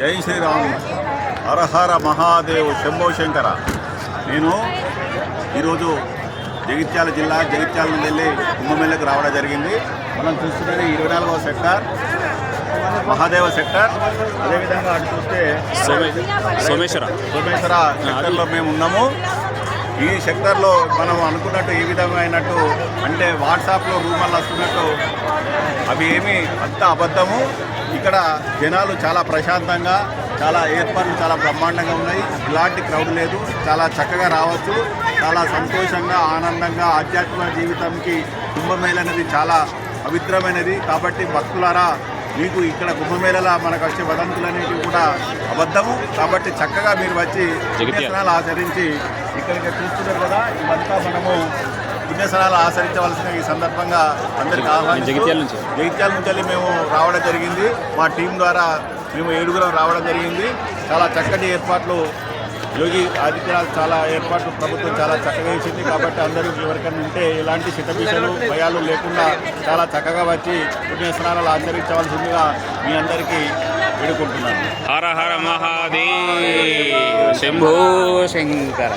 జై శ్రీరామ్. హరహర మహాదేవ్ శంభో శంకర. నేను ఈరోజు జగిత్యాల జిల్లా జగిత్యాల నుండి వెళ్ళి కుంభమేళకు రావడం జరిగింది. మనం చూస్తున్నది ఇరవై నాలుగవ సెక్టార్ మహాదేవ సెక్టార్. అదేవిధంగా అటు చూస్తే సోమేశ్వర. సోమేశ్వర సెక్టర్లో మేము ఉన్నాము. ఈ సెక్టర్లో మనం అనుకున్నట్టు ఏ విధమైనట్టు అంటే వాట్సాప్లో రూమర్లు వస్తున్నట్టు అవి ఏమీ అంత అబద్ధము. ఇక్కడ జనాలు చాలా ప్రశాంతంగా చాలా ఏర్పాట్లు చాలా బ్రహ్మాండంగా ఉన్నాయి. ఇలాంటి క్రౌడ్ లేదు. చాలా చక్కగా రావచ్చు. చాలా సంతోషంగా ఆనందంగా ఆధ్యాత్మిక జీవితంకి కుంభమేళ అనేది చాలా పవిత్రమైనది కాబట్టి భక్తులారా మీకు ఇక్కడ కుంభమేళలా మనకు వచ్చే వదంతులు అనేవి కూడా అబద్ధము. కాబట్టి చక్కగా మీరు వచ్చి ఆచరించి ఇక్కడికి చూస్తున్నారు కదా ఇవంతా మనము పుణ్యస్నానాలు ఆచరించవలసిన ఈ సందర్భంగా అందరికి ఆహ్వానిస్తూ జగిత్యాల నుంచి. జగిత్యాల నుంచి వెళ్ళి మేము రావడం జరిగింది. మా టీం ద్వారా మేము ఏడుగురం రావడం జరిగింది. చాలా చక్కటి ఏర్పాట్లు యోగి ఆదిత్యనాథ్ చాలా ఏర్పాట్లు ప్రభుత్వం చాలా చక్కగా ఇచ్చింది కాబట్టి అందరూ ఎవరికైనా ఉంటే ఎలాంటి శితబిషలు భయాలు లేకుండా చాలా చక్కగా వచ్చి పుణ్య స్నానాలు ఆచరించవలసిందిగా మీ అందరికీ వేడుకుంటున్నాను. హర హర మహాదేవ్. శంభో శంకర.